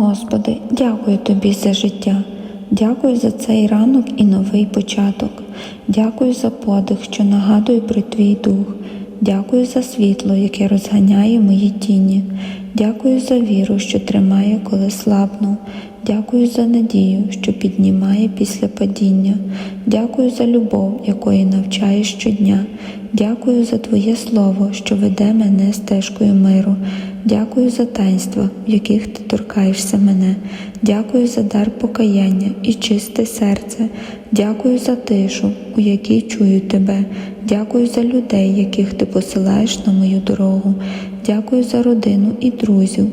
Господи, дякую Тобі за життя. Дякую за цей ранок і новий початок. Дякую за подих, що нагадує про Твій дух. Дякую за світло, яке розганяє мої тіні. Дякую за віру, що тримає, коли слабну. Дякую за надію, що піднімає після падіння. Дякую за любов, якої навчає щодня. Дякую за Твоє Слово, що веде мене стежкою миру. Дякую за таїнства, в яких ти торкаєшся мене. Дякую за дар покаяння і чисте серце. Дякую за тишу, у якій чую тебе. Дякую за людей, яких ти посилаєш на мою дорогу. Дякую за родину і друзів.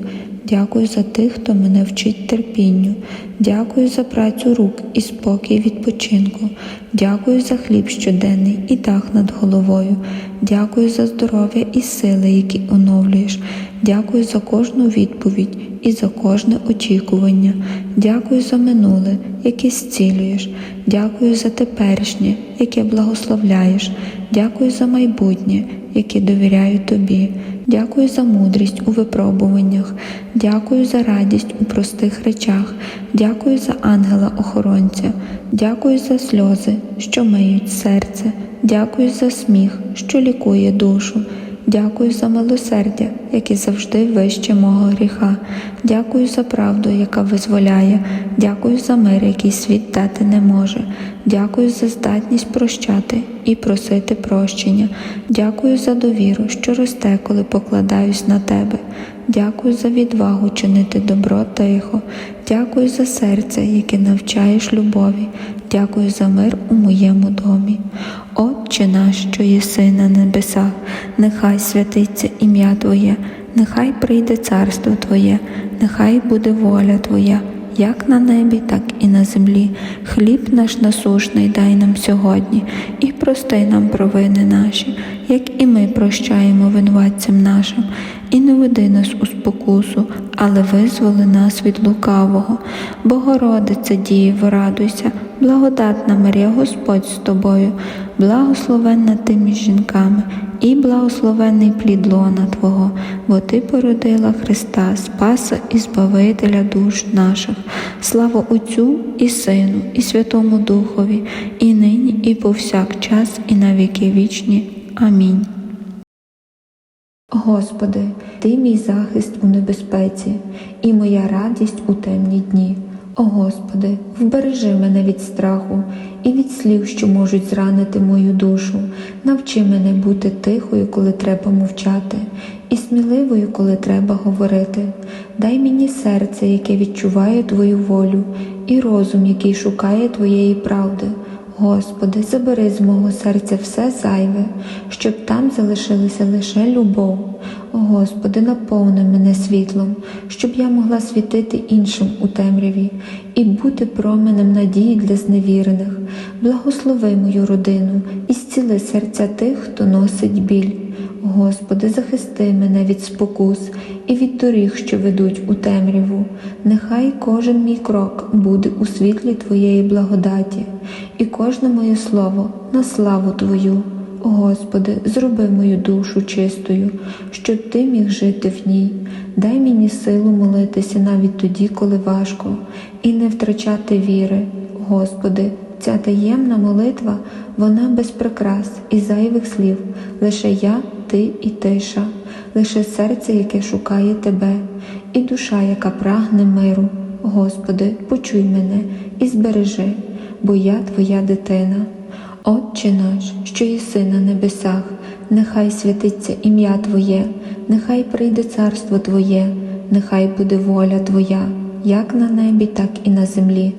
Дякую за тих, хто мене вчить терпінню. Дякую за працю рук і спокій відпочинку. Дякую за хліб щоденний і дах над головою. Дякую за здоров'я і сили, які оновлюєш. Дякую за кожну відповідь і за кожне очікування. Дякую за минуле, яке зцілюєш. Дякую за теперішнє, яке благословляєш. Дякую за майбутнє, яке довіряю тобі. Дякую за мудрість у випробуваннях. Дякую за радість у простих речах. Дякую за ангела-охоронця. Дякую за сльози, що миють серце. Дякую за сміх, що лікує душу. Дякую за милосердя, яке завжди вище мого гріха. Дякую за правду, яка визволяє. Дякую за мир, який світ дати не може. Дякую за здатність прощати і просити прощення. Дякую за довіру, що росте, коли покладаюсь на тебе. Дякую за відвагу чинити добро тихо. Дякую за серце, яке навчаєш любові. Дякую за мир у моєму домі. Отче наш, що єси на небесах, нехай святиться ім'я Твоє, нехай прийде царство Твоє, нехай буде воля Твоя, як на небі, так і на землі. Хліб наш насушний дай нам сьогодні, і прости нам провини наші, як і ми прощаємо винуватцям нашим, і не веди нас у спокусу, але визволи нас від лукавого. Богородице Дієво, радуйся, благодатна Марія, Господь з тобою, благословенна ти між жінками, і благословенний плід лона Твого, бо Ти породила Христа, Спаса і Збавителя душ наших. Слава Отцю і Сину, і Святому Духові, і нині, і повсякчас, і на віки вічні. Амінь. Господи, Ти мій захист у небезпеці, і моя радість у темні дні. О Господи, вбережи мене від страху і від слів, що можуть зранити мою душу. Навчи мене бути тихою, коли треба мовчати, і сміливою, коли треба говорити. Дай мені серце, яке відчуває Твою волю, і розум, який шукає Твоєї правди. Господи, забери з мого серця все зайве, щоб там залишилася лише любов. Господи, наповни мене світлом, щоб я могла світити іншим у темряві і бути променем надії для зневірених. Благослови мою родину і зціли серця тих, хто носить біль. Господи, захисти мене від спокус і від доріг, що ведуть у темряву. Нехай кожен мій крок буде у світлі Твоєї благодаті, і кожне моє слово на славу Твою. Господи, зроби мою душу чистою, щоб Ти міг жити в ній. Дай мені силу молитися навіть тоді, коли важко, і не втрачати віри. Господи, ця таємна молитва, вона без прикрас і зайвих слів, лише я, ти і тиша, лише серце, яке шукає Тебе, і душа, яка прагне миру. Господи, почуй мене і збережи, бо я Твоя дитина. Отче наш, що єси на небесах, нехай святиться ім'я Твоє, нехай прийде царство Твоє, нехай буде воля Твоя, як на небі, так і на землі.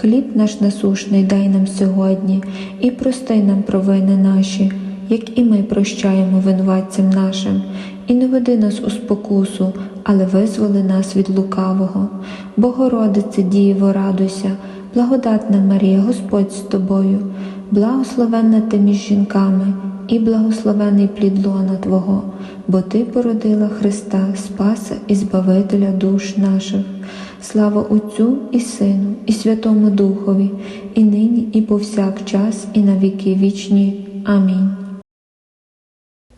Хліб наш насушний дай нам сьогодні, і прости нам провини наші, як і ми прощаємо винуватцям нашим, і не веди нас у спокусу, але визволи нас від лукавого. Богородице Дієво, радуйся, благодатна Марія, Господь з тобою, благословенна ти між жінками, і благословений плід лона Твого, бо Ти породила Христа, Спаса і Збавителя душ наших. Слава Отцю і Сину, і Святому Духові, і нині, і повсякчас, і на віки вічні. Амінь.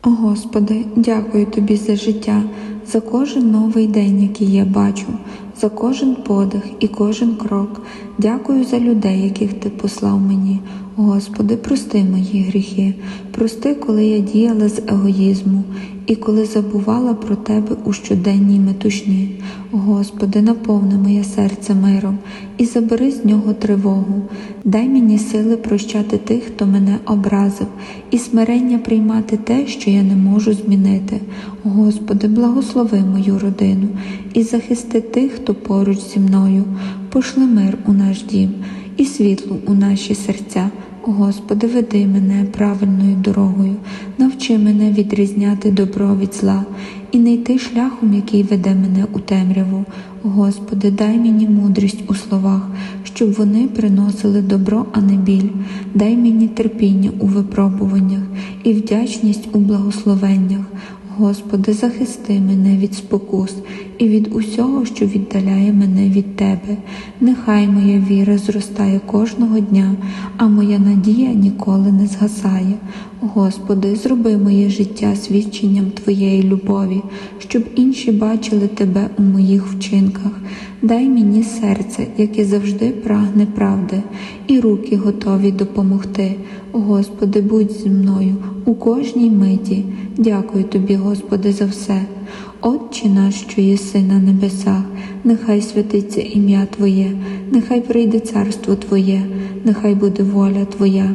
О Господи, дякую Тобі за життя, за кожен новий день, який я бачу. за кожен подих і кожен крок. Дякую за людей, яких ти послав мені. Господи, прости мої гріхи, прости, коли я діяла з егоїзму і коли забувала про тебе у щоденній метушні. Господи, наповни моє серце миром і забери з нього тривогу. Дай мені сили прощати тих, хто мене образив, і смирення приймати те, що я не можу змінити. Господи, благослови мою родину і захисти тих, хто поруч зі мною. Пошли мир у наш дім і світло у наші серця. Господи, веди мене правильною дорогою, навчи мене відрізняти добро від зла і не йти шляхом, який веде мене у темряву. Господи, дай мені мудрість у словах, щоб вони приносили добро, а не біль. Дай мені терпіння у випробуваннях і вдячність у благословеннях. Господи, захисти мене від спокус і від усього, що віддаляє мене від Тебе. Нехай моя віра зростає кожного дня, а моя надія ніколи не згасає. Господи, зроби моє життя свідченням Твоєї любові, щоб інші бачили Тебе у моїх вчинках. Дай мені серце, яке завжди прагне правди, і руки готові допомогти. Господи, будь зі мною у кожній миті. Дякую Тобі, Господи, за все. Отче наш, що єси на небесах, нехай святиться ім'я Твоє, нехай прийде царство Твоє, нехай буде воля Твоя,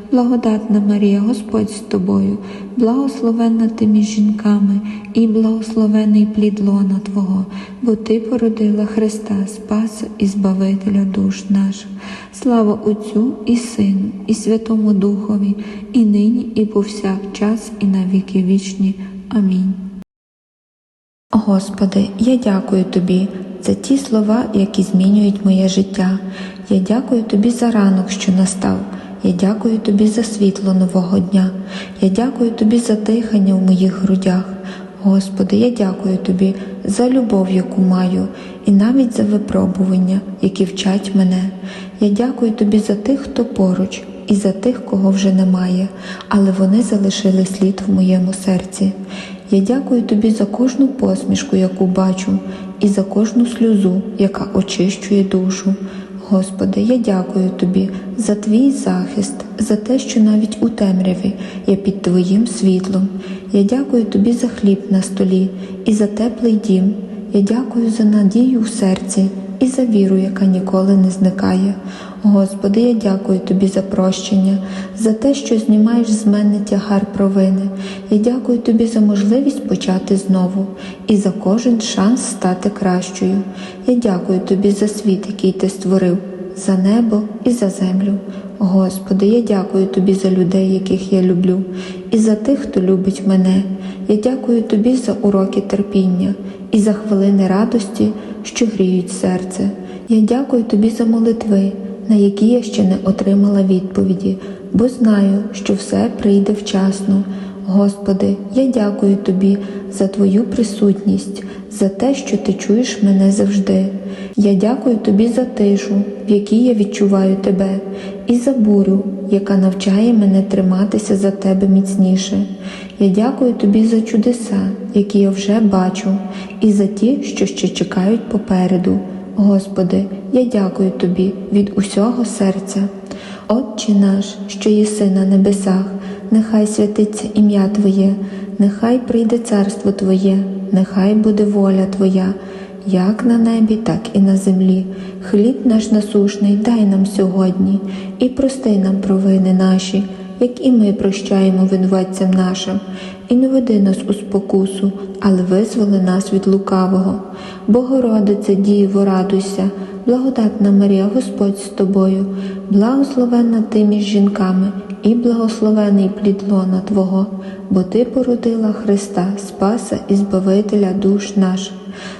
благодатна Марія, Господь з тобою, благословенна ти між жінками, і благословений плід лона Твого, бо Ти породила Христа, Спаса і Збавителя душ наших. Слава Отцю і Сину, і Святому Духові, і нині, і повсякчас, і на віки вічні. Амінь. Господи, я дякую Тобі за ті слова, які змінюють моє життя. Я дякую Тобі за ранок, що настав. Я дякую Тобі за світло нового дня. Я дякую Тобі за дихання в моїх грудях. Господи, я дякую Тобі за любов, яку маю, і навіть за випробування, які вчать мене. Я дякую Тобі за тих, хто поруч, і за тих, кого вже немає, але вони залишили слід в моєму серці. Я дякую тобі за кожну посмішку, яку бачу, і за кожну сльозу, яка очищує душу. Господи, я дякую тобі за твій захист, за те, що навіть у темряві я під Твоїм світлом. Я дякую тобі за хліб на столі і за теплий дім. Я дякую за надію в серці і за віру, яка ніколи не зникає. Господи, я дякую Тобі за прощення, за те, що знімаєш з мене тягар провини. Я дякую Тобі за можливість почати знову і за кожен шанс стати кращою. Я дякую Тобі за світ, який ти створив, за небо і за землю. Господи, я дякую Тобі за людей, яких я люблю, і за тих, хто любить мене. Я дякую Тобі за уроки терпіння і за хвилини радості, що гріють серце. Я дякую Тобі за молитви, на які я ще не отримала відповіді, бо знаю, що все прийде вчасно. Господи, я дякую Тобі за Твою присутність, за те, що Ти чуєш мене завжди. Я дякую Тобі за тишу, в якій я відчуваю Тебе, і за бурю, яка навчає мене триматися за Тебе міцніше. Я дякую Тобі за чудеса, які я вже бачу, і за ті, що ще чекають попереду. Господи, я дякую Тобі від усього серця. Отче наш, що єси на небесах, нехай святиться ім'я Твоє, нехай прийде царство Твоє, нехай буде воля Твоя, як на небі, так і на землі. Хліб наш насушний дай нам сьогодні, і прости нам провини наші, як і ми прощаємо винуватцям нашим, і не веди нас у спокусу, але визволи нас від лукавого. Богородице, Діво, радуйся, благодатна Марія, Господь з тобою, благословенна ти між жінками, і благословений плід лона Твого, бо Ти породила Христа, Спаса і Збавителя душ наших.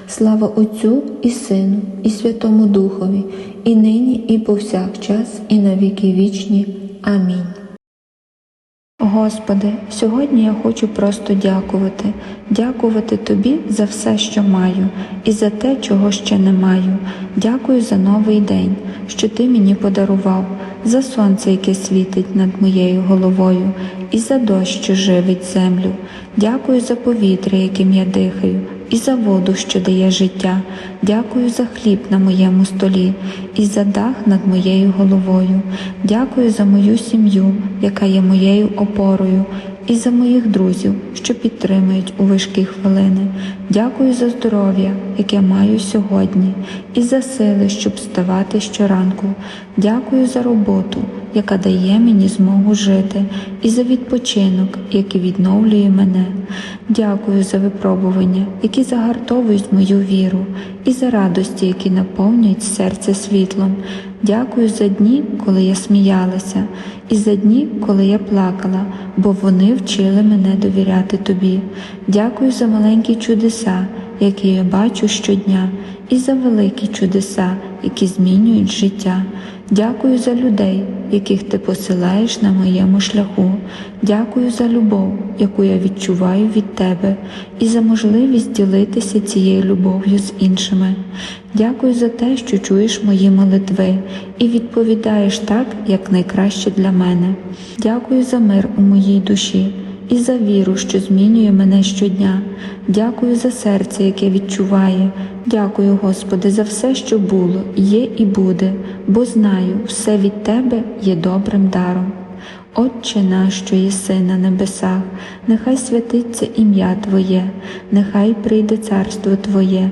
Слава Отцю і Сину, і Святому Духові, і нині, і повсякчас, і на віки вічні. Амінь. Господи, сьогодні я хочу просто дякувати, дякувати Тобі за все, що маю, і за те, чого ще не маю. Дякую за новий день, що Ти мені подарував, за сонце, яке світить над моєю головою, і за дощ, що живить землю. Дякую за повітря, яким я дихаю, і за воду, що дає життя. Дякую за хліб на моєму столі, і за дах над моєю головою. Дякую за мою сім'ю, яка є моєю опорою, і за моїх друзів, що підтримують у важкі хвилини. Дякую за здоров'я, яке маю сьогодні, і за сили, щоб вставати щоранку. Дякую за роботу, яка дає мені змогу жити, і за відпочинок, який відновлює мене. Дякую за випробування, які загартовують мою віру, і за радості, які наповнюють серце світлом. Дякую за дні, коли я сміялася, і за дні, коли я плакала, бо вони вчили мене довіряти тобі. Дякую за маленькі чудеса, які я бачу щодня, і за великі чудеса, які змінюють життя. Дякую за людей, яких ти посилаєш на моєму шляху. Дякую за любов, яку я відчуваю від тебе, і за можливість ділитися цією любов'ю з іншими. Дякую за те, що чуєш мої молитви і відповідаєш так, як найкраще для мене. Дякую за мир у моїй душі і за віру, що змінює мене щодня. Дякую за серце, яке відчуває. Дякую, Господи, за все, що було, є і буде, бо знаю, все від Тебе є добрим даром. Отче наш, що єси на небесах, нехай святиться ім'я Твоє, нехай прийде царство Твоє,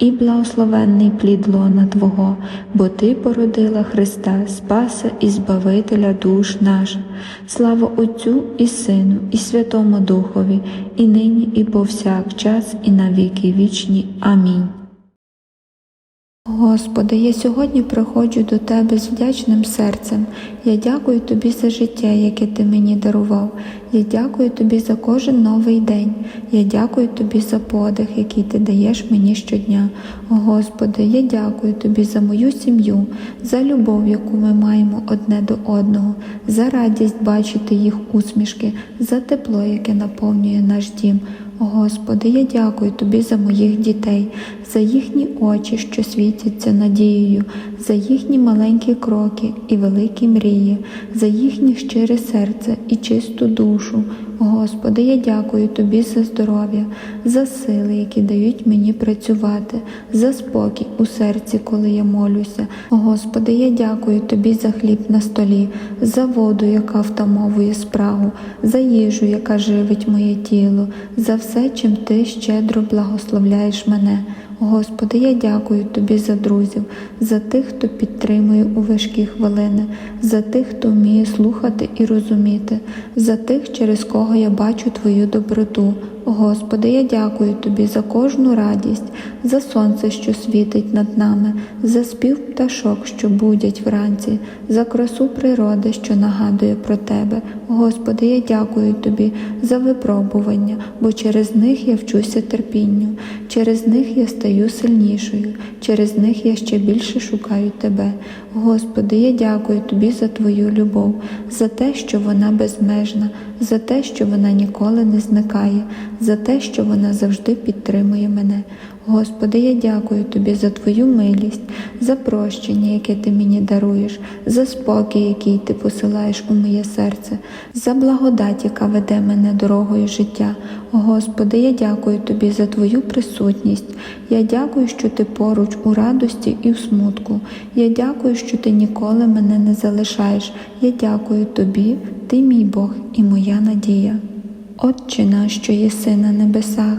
і благословенний плід лона Твого, бо Ти породила Христа, Спаса і Збавителя душ наших. Слава Отцю і Сину, і Святому Духові, і нині, і повсякчас, і навіки вічні. Амінь. Господи, я сьогодні приходжу до Тебе з вдячним серцем. Я дякую Тобі за життя, яке Ти мені дарував. Я дякую Тобі за кожен новий день. Я дякую Тобі за подих, який Ти даєш мені щодня. Господи, я дякую Тобі за мою сім'ю, за любов, яку ми маємо одне до одного, за радість бачити їх усмішки, за тепло, яке наповнює наш дім. Господи, я дякую Тобі за моїх дітей, за їхні очі, що світяться надією, за їхні маленькі кроки і великі мрії, за їхнє щире серце і чисту душу. Господи, я дякую Тобі за здоров'я, за сили, які дають мені працювати, за спокій у серці, коли я молюся. Господи, я дякую Тобі за хліб на столі, за воду, яка втамовує спрагу, за їжу, яка живить моє тіло, за все, чим Ти щедро благословляєш мене. Господи, я дякую Тобі за друзів, за тих, хто підтримує у важкі хвилини, за тих, хто вміє слухати і розуміти, за тих, через кого я бачу Твою доброту. Господи, я дякую Тобі за кожну радість, за сонце, що світить над нами, за спів пташок, що будять вранці, за красу природи, що нагадує про Тебе. Господи, я дякую Тобі за випробування, бо через них я вчуся терпінню, через них я стаю сильнішою, через них я ще більше шукаю Тебе. Господи, я дякую Тобі за Твою любов, за те, що вона безмежна, за те, що вона ніколи не зникає, за те, що вона завжди підтримує мене. Господи, я дякую Тобі за Твою милість, за прощення, яке Ти мені даруєш, за спокій, який Ти посилаєш у моє серце, за благодать, яка веде мене дорогою життя. Господи, я дякую Тобі за Твою присутність. Я дякую, що Ти поруч у радості і в смутку. Я дякую, що Ти ніколи мене не залишаєш. Я дякую Тобі, Ти мій Бог і моя надія. Отче наш, що єси на небесах,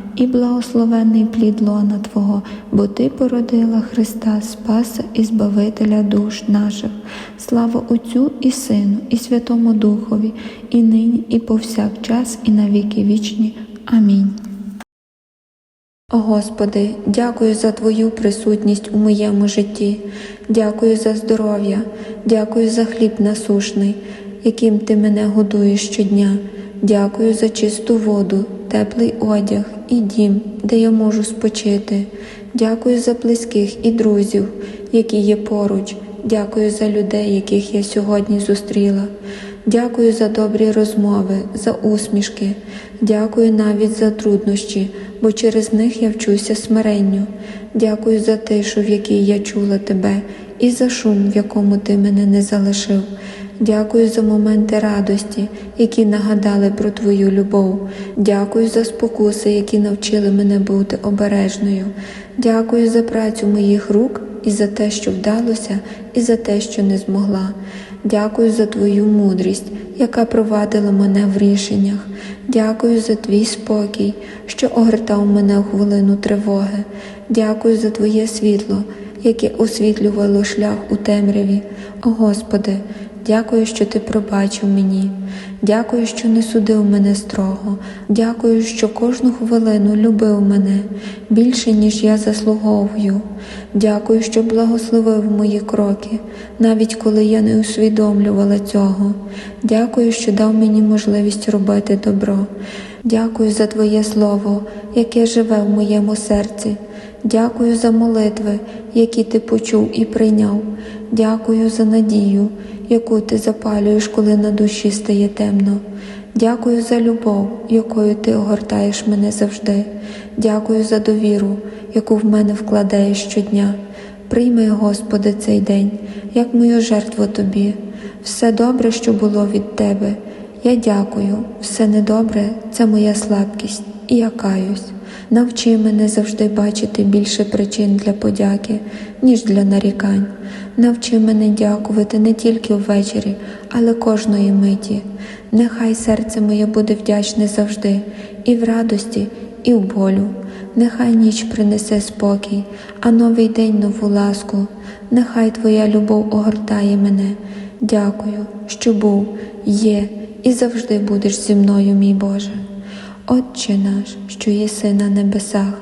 і благословенний плід лона Твого, бо Ти породила Христа, Спаса і Збавителя душ наших. Слава Отцю і Сину, і Святому Духові, і нині, і повсякчас, і на віки вічні. Амінь. Господи, дякую за Твою присутність у моєму житті, дякую за здоров'я, дякую за хліб насушний, яким Ти мене годуєш щодня. Дякую за чисту воду, теплий одяг і дім, де я можу спочити. Дякую за близьких і друзів, які є поруч. Дякую за людей, яких я сьогодні зустріла. Дякую за добрі розмови, за усмішки. Дякую навіть за труднощі, бо через них я вчуся смиренню. Дякую за тишу, в якій я чула тебе, і за шум, в якому ти мене не залишив. Дякую за моменти радості, які нагадали про Твою любов. Дякую за спокуси, які навчили мене бути обережною. Дякую за працю моїх рук і за те, що вдалося, і за те, що не змогла. Дякую за Твою мудрість, яка провадила мене в рішеннях. Дякую за твій спокій, що огортав мене в хвилину тривоги. Дякую за Твоє світло, яке освітлювало шлях у темряві. О Господи, дякую, що Ти пробачив мені. Дякую, що не судив мене строго. Дякую, що кожну хвилину любив мене більше, ніж я заслуговую. Дякую, що благословив мої кроки, навіть коли я не усвідомлювала цього. Дякую, що дав мені можливість робити добро. Дякую за Твоє Слово, яке живе в моєму серці. Дякую за молитви, які ти почув і прийняв. Дякую за надію, яку ти запалюєш, коли на душі стає темно. Дякую за любов, якою ти огортаєш мене завжди. Дякую за довіру, яку в мене вкладаєш щодня. Прийми, Господи, цей день, як мою жертву Тобі. Все добре, що було від Тебе. Я дякую, все недобре це моя слабкість, і я каюсь. Навчи мене завжди бачити більше причин для подяки, ніж для нарікань. Навчи мене дякувати не тільки ввечері, але кожної миті. Нехай серце моє буде вдячне завжди, і в радості, і в болю. Нехай ніч принесе спокій, а новий день нову ласку. Нехай Твоя любов огортає мене. Дякую, що був, є і завжди будеш зі мною, мій Боже. Отче наш, що єси на небесах,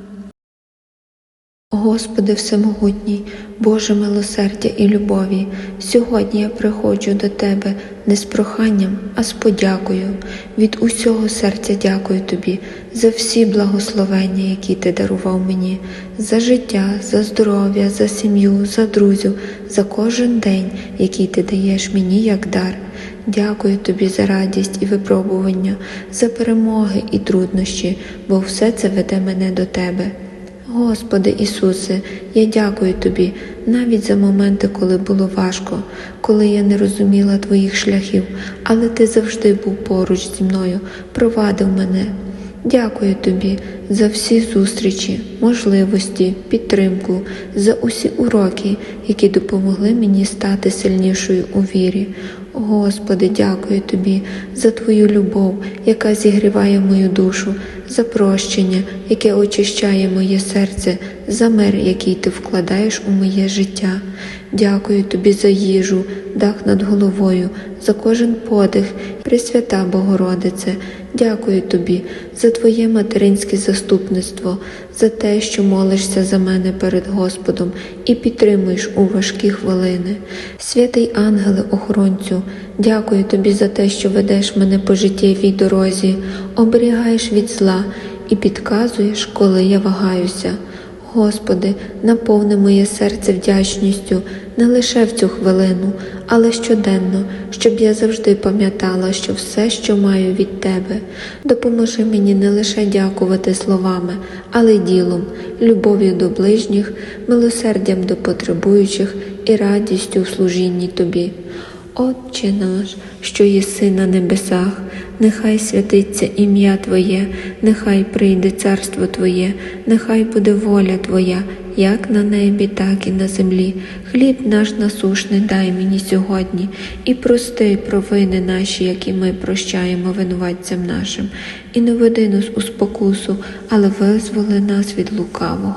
Господи Всемогутній, Боже милосердя і любові, сьогодні я приходжу до Тебе не з проханням, а з подякою. Від усього серця дякую Тобі за всі благословення, які Ти дарував мені, за життя, за здоров'я, за сім'ю, за друзів, за кожен день, який Ти даєш мені як дар. Дякую тобі за радість і випробування, за перемоги і труднощі, бо все це веде мене до Тебе. Господи Ісусе, я дякую Тобі навіть за моменти, коли було важко, коли я не розуміла Твоїх шляхів, але Ти завжди був поруч зі мною, провадив мене. Дякую Тобі за всі зустрічі, можливості, підтримку, за усі уроки, які допомогли мені стати сильнішою у вірі. Господи, дякую Тобі за Твою любов, яка зігріває мою душу, за прощення, яке очищає моє серце, за мир, який ти вкладаєш у моє життя. Дякую Тобі за їжу, дах над головою, за кожен подих, Пресвята Богородице. Дякую Тобі за Твоє материнське заступництво, за те, що молишся за мене перед Господом і підтримуєш у важкі хвилини. Святий ангеле охоронцю, дякую Тобі за те, що ведеш мене по життєвій дорозі, оберігаєш від зла і підказуєш, коли я вагаюся. Господи, наповни моє серце вдячністю не лише в цю хвилину, але щоденно, щоб я завжди пам'ятала, що все, що маю від Тебе, допоможи мені не лише дякувати словами, але й ділом, любов'ю до ближніх, милосердям до потребуючих і радістю в служінні Тобі. Отче наш, що єси на небесах, нехай святиться ім'я Твоє, нехай прийде царство Твоє, нехай буде воля Твоя, як на небі, так і на землі. Хліб наш насушний дай мені сьогодні, і прости провини наші, які ми прощаємо винуватцям нашим, і не веди нас у спокусу, але визволи нас від лукавого.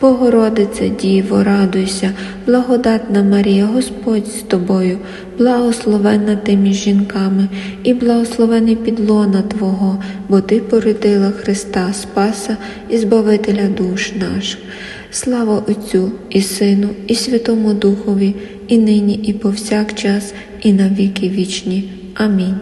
Богородице, Діво, радуйся, благодатна Марія, Господь з тобою, благословенна ти між жінками, і благословений підлона Твого, бо Ти породила Христа, Спаса і Збавителя душ наших. Слава Отцю і Сину, і Святому Духові, і нині, і повсякчас, і на віки вічні. Амінь.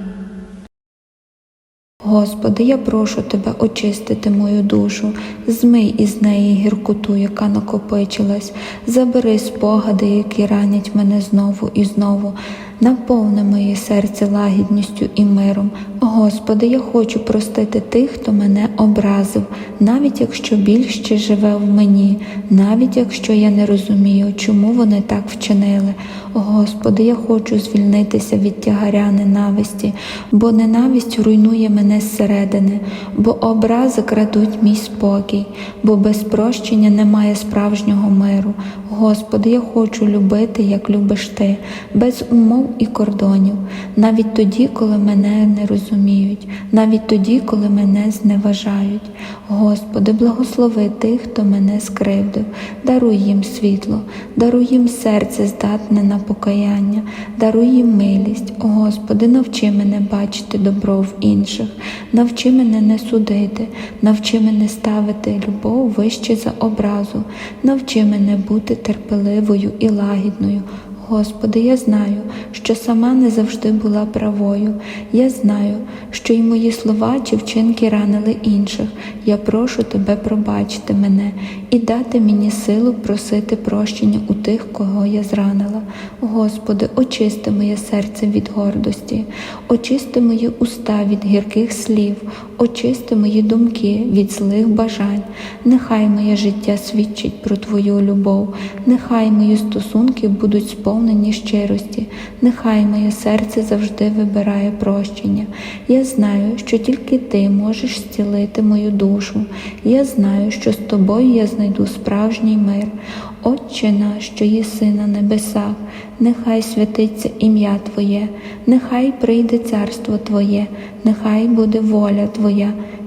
Господи, я прошу Тебе очистити мою душу, змий із неї гіркоту, яка накопичилась, забери спогади, які ранять мене знову і знову. Наповни моє серце лагідністю і миром. Господи, я хочу простити тих, хто мене образив, навіть якщо біль ще живе в мені, навіть якщо я не розумію, чому вони так вчинили. Господи, я хочу звільнитися від тягаря ненависті, бо ненависть руйнує мене зсередини, бо образи крадуть мій спокій, бо без прощення немає справжнього миру. Господи, я хочу любити, як любиш ти, без умов і кордонів, навіть тоді, коли мене не розуміють, навіть тоді, коли мене зневажають. Господи, благослови тих, хто мене скривдив, даруй їм світло, даруй їм серце здатне на покаяння, даруй їм милість. Господи, навчи мене бачити добро в інших, навчи мене не судити, навчи мене ставити любов вище за образу, навчи мене бути терпеливою і лагідною. Господи, я знаю, що сама не завжди була правою. Я знаю, що й мої слова чи вчинки ранили інших. Я прошу Тебе пробачити мене і дати мені силу просити прощення у тих, кого я зранила. Господи, очисти моє серце від гордості, очисти мої уста від гірких слів, очисти мої думки від злих бажань. Нехай моє життя свідчить про Твою любов, нехай мої стосунки будуть сповнені щирості, нехай моє серце завжди вибирає прощення. Я знаю, що тільки Ти можеш зцілити мою душу. Я знаю, що з тобою я знайду справжній мир. Отче наш, що єси на небесах, нехай святиться ім'я Твоє, нехай прийде царство Твоє, нехай буде воля Твоя,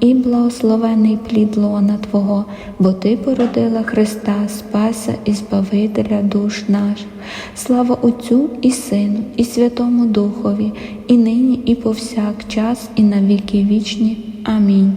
і благословений плід лона Твого, бо Ти породила Христа, Спаса і Збавителя душ наших. Слава Отцю і Сину, і Святому Духові, і нині, і повсякчас, і на віки вічні. Амінь.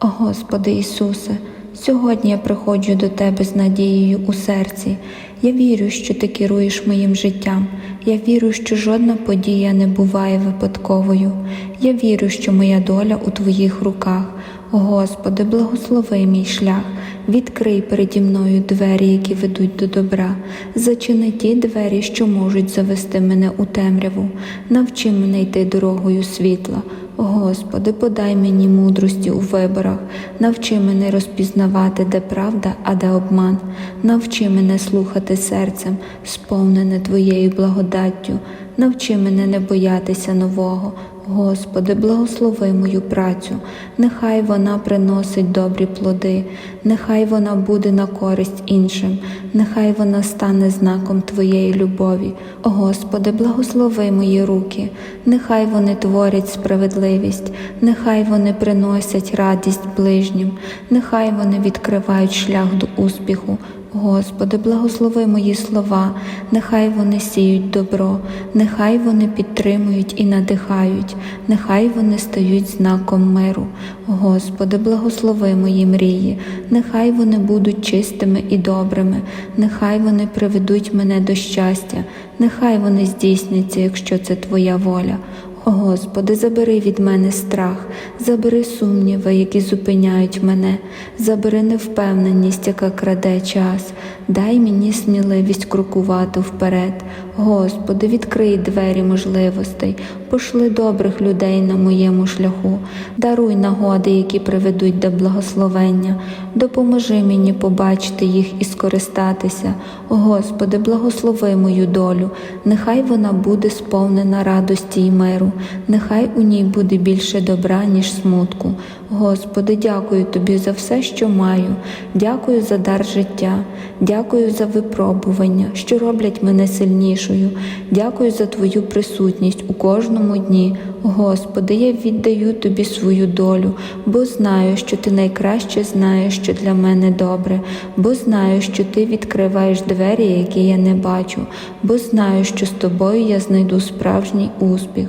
О Господи Ісусе, Сьогодні я приходжу до тебе з надією у серці. Я вірю, що ти керуєш моїм життям. Я вірю, що жодна подія не буває випадковою. Я вірю, що моя доля у твоїх руках. Господи, благослови мій шлях, відкрий переді мною двері, які ведуть до добра, зачини ті двері, що можуть завести мене у темряву, навчи мене йти дорогою світла. Господи, подай мені мудрості у виборах, навчи мене розпізнавати, де правда, а де обман, навчи мене слухати серцем, сповнене Твоєю благодаттю, навчи мене не боятися нового. Господи, благослови мою працю, нехай вона приносить добрі плоди, нехай вона буде на користь іншим, нехай вона стане знаком Твоєї любові. Господи, благослови мої руки, нехай вони творять справедливість, нехай вони приносять радість ближнім, нехай вони відкривають шлях до успіху. Господи, благослови мої слова, нехай вони сіють добро, нехай вони підтримують і надихають, нехай вони стають знаком миру. Господи, благослови мої мрії, нехай вони будуть чистими і добрими, нехай вони приведуть мене до щастя, нехай вони здійсняться, якщо це Твоя воля. Господи, забери від мене страх, забери сумніви, які зупиняють мене, забери невпевненість, яка краде час, дай мені сміливість крокувати вперед. Господи, відкрий двері можливостей, пошли добрих людей на моєму шляху, даруй нагоди, які приведуть до благословення, допоможи мені побачити їх і скористатися. Господи, благослови мою долю, нехай вона буде сповнена радості й миру, нехай у ній буде більше добра, ніж смутку. Господи, дякую Тобі за все, що маю, дякую за дар життя, дякую за випробування, що роблять мене сильнішою. Дякую за Твою присутність у кожному дні. Господи, я віддаю Тобі свою долю, бо знаю, що Ти найкраще знаєш, що для мене добре, бо знаю, що Ти відкриваєш двері, які я не бачу, бо знаю, що з тобою я знайду справжній успіх.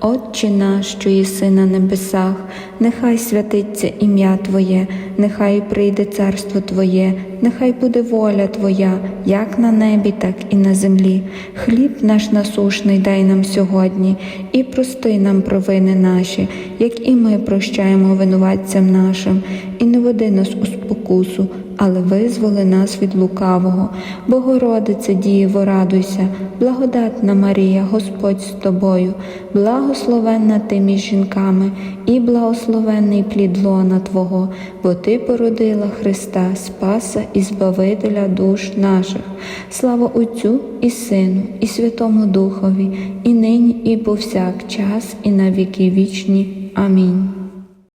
Отче наш, що єси на небесах, нехай святиться ім'я Твоє, нехай прийде царство Твоє, нехай буде воля Твоя, як на небі, так і на землі. Хліб наш насушний дай нам сьогодні, і прости нам провини наші, як і ми прощаємо винуватцям нашим, і не веди нас у спокусу, але визволи нас від лукавого. Богородице Дієво, радуйся, благодатна Марія, Господь з тобою, благословенна ти між жінками, і благословенний плід лона Твого, бо Ти породила Христа, Спаса і Збавителя душ наших. Слава Отцю і Сину, і Святому Духові, і нині, і повсякчас, і на віки вічні. Амінь.